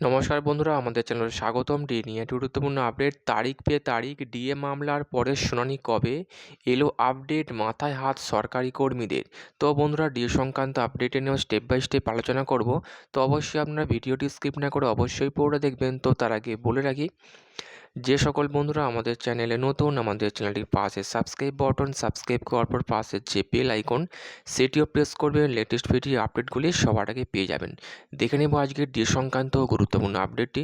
নমস্কার বন্ধুরা, আমাদের চ্যানেলে স্বাগতম। ডি নিয়ে একটি গুরুত্বপূর্ণ আপডেট। তারিখ পেয়ে তারিখ, ডিএ মামলার পরের শুনানি কবে? এলো আপডেট মাথায় হাত সরকারি কর্মীদের। তো বন্ধুরা, ডিএ সংক্রান্ত আপডেটে নিয়েও স্টেপ বাই স্টেপ আলোচনা করব। তো অবশ্যই আপনারা ভিডিওটি স্কিপ না করে অবশ্যই পড়ে দেখবেন। তো তার আগে বলে রাখি যে সকল বন্ধুরা আমাদের চ্যানেলে নতুন, আমাদের চ্যানেলটির পাশে সাবস্ক্রাইব বটন সাবস্ক্রাইব করার পর পাশে যে বেল আইকন সেটিও প্রেস করবেন লেটেস্ট ভিডিও আপডেটগুলি সবার আগে পেয়ে যাবেন। দেখে নেব আজকের ডি সংক্রান্ত গুরুত্বপূর্ণ আপডেটটি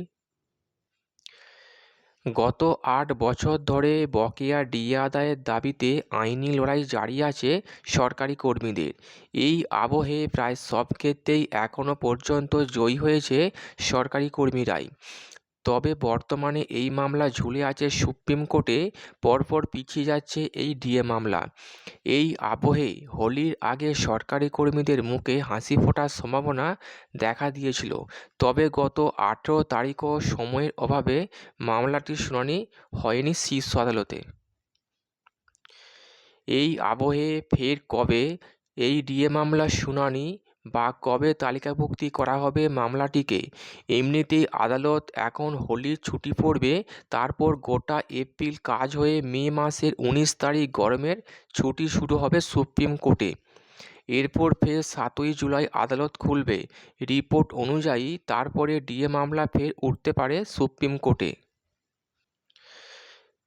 গত আট বছর ধরে বকেয়া ডিএ আদায়ের দাবিতে আইনি লড়াই জারি আছে সরকারি কর্মীদের। এই আবহে প্রায় সব ক্ষেত্রেই এখনও পর্যন্ত জয়ী হয়েছে সরকারি কর্মীরাই। তবে বর্তমানে এই মামলা ঝুলে আছে সুপ্রিম কোর্টে, পরপর পিছিয়ে যাচ্ছে এই ডিএ মামলা। এই আবহে হোলির আগে সরকারি কর্মীদের মুখে হাসি ফোটার সম্ভাবনা দেখা দিয়েছিল। তবে গত আঠেরো তারিখও সময়ের অভাবে মামলাটির শুনানি হয়নি শীর্ষ আদালতে। এই আবহে ফের কবে এই ডিএ মামলার শুনানি বা কবে তালিকাভুক্তি করা হবে মামলাটিকে? এমনিতেই আদালত এখন হোলির ছুটি পড়বে, তারপর গোটা এপ্রিল কাজ হয়ে মে মাসের উনিশ তারিখ গরমের ছুটি শুরু হবে সুপ্রিম কোর্টে। এরপর ফের সাতই জুলাই আদালত খুলবে। রিপোর্ট অনুযায়ী তারপরে ডিএ মামলা ফের উঠতে পারে সুপ্রিম কোর্টে।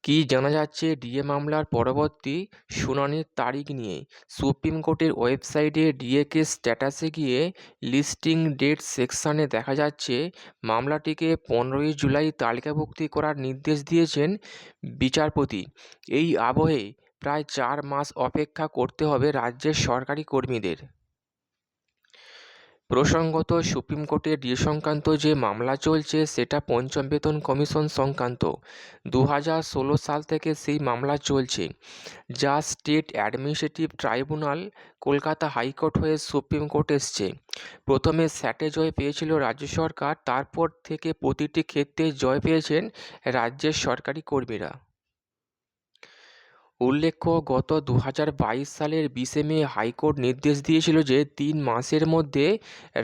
কি জানা যাচ্ছে ডিএ মামলার পরবর্তী শুনানির তারিখ নিয়ে? সুপ্রিম কোর্টের ওয়েবসাইটে ডিএকে স্ট্যাটাসে গিয়ে লিস্টিং ডেট সেকশানে দেখা যাচ্ছে, মামলাটিকে পনেরোই জুলাই তালিকাভুক্তি করার নির্দেশ দিয়েছেন বিচারপতি। এই আবহে প্রায় চার মাস অপেক্ষা করতে হবে রাজ্যের সরকারি কর্মীদের। প্রসঙ্গত, সুপ্রিম কোর্টে ডিএ সংক্রান্ত যে মামলা চলছে, সেটা পঞ্চম বেতন কমিশন সংক্রান্ত। দু হাজার ষোলো সাল থেকে সেই মামলা চলছে, যা state administrative tribunal, Kolkata high court হয়ে সুপ্রিম কোর্ট এসছে। প্রথমে স্যাটে জয় পেয়েছিল রাজ্য সরকার, তারপর থেকে প্রতিটি ক্ষেত্রে জয় পেয়েছেন রাজ্যের সরকারি কর্মীরা। উল্লেখ্য, গত দু হাজার বাইশ সালের বিশে মে হাইকোর্ট নির্দেশ দিয়েছিল যে তিন মাসের মধ্যে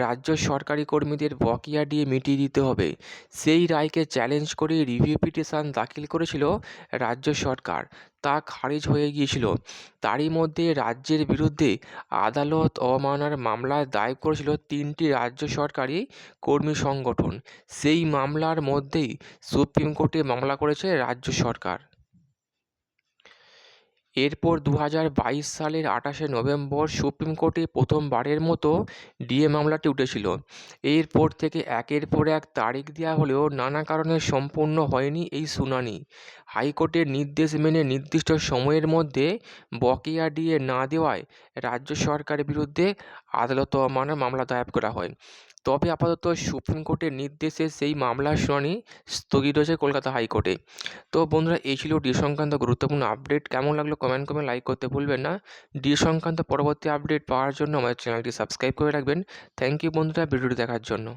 রাজ্য সরকারি কর্মীদের বকেয়া দিয়ে মিটিয়ে দিতে হবে। সেই রায়কে চ্যালেঞ্জ করে রিভিউ পিটিশন দাখিল করেছিল রাজ্য সরকার। তা খারিজ হয়ে গিয়েছিল। তারই মধ্যে রাজ্যের বিরুদ্ধে আদালত অবমাননার মামলা দায়ের করেছিল তিনটি রাজ্য সরকারি কর্মী সংগঠন। সেই মামলার মধ্যেই সুপ্রিম কোর্টে মামলা করেছে রাজ্য সরকার। এরপর দু হাজার বাইশ সালের আঠাশে নভেম্বর সুপ্রিম কোর্টে প্রথমবারের মতো ডিএ মামলাটি উঠেছিল। এরপর থেকে একের পর এক তারিখ দেওয়া হলেও নানা কারণে সম্পূর্ণ হয়নি এই শুনানি। হাইকোর্টের নির্দেশ মেনে নির্দিষ্ট সময়ের মধ্যে বকেয়া ডিএ না দেওয়ায় রাজ্য সরকারের বিরুদ্ধে আদালত অবমাননার মামলা দায়ের করা হয়। তবে আপাতত সুপ্রিম কোর্টের নির্দেশে সেই মামলার শুনানি স্থগিত হয়েছে কলকাতা হাইকোর্টে। তো বন্ধুরা, এই ছিল ডি সংক্রান্ত গুরুত্বপূর্ণ আপডেট। কেমন লাগল কমেন্ট করে লাইক করতে ভুলবেন না। ডি সংক্রান্ত পরবর্তী আপডেট পাওয়ার জন্য আমাদের চ্যানেলটি সাবস্ক্রাইব করে রাখবেন। থ্যাংক ইউ বন্ধুরা, ভিডিওটি দেখার জন্য।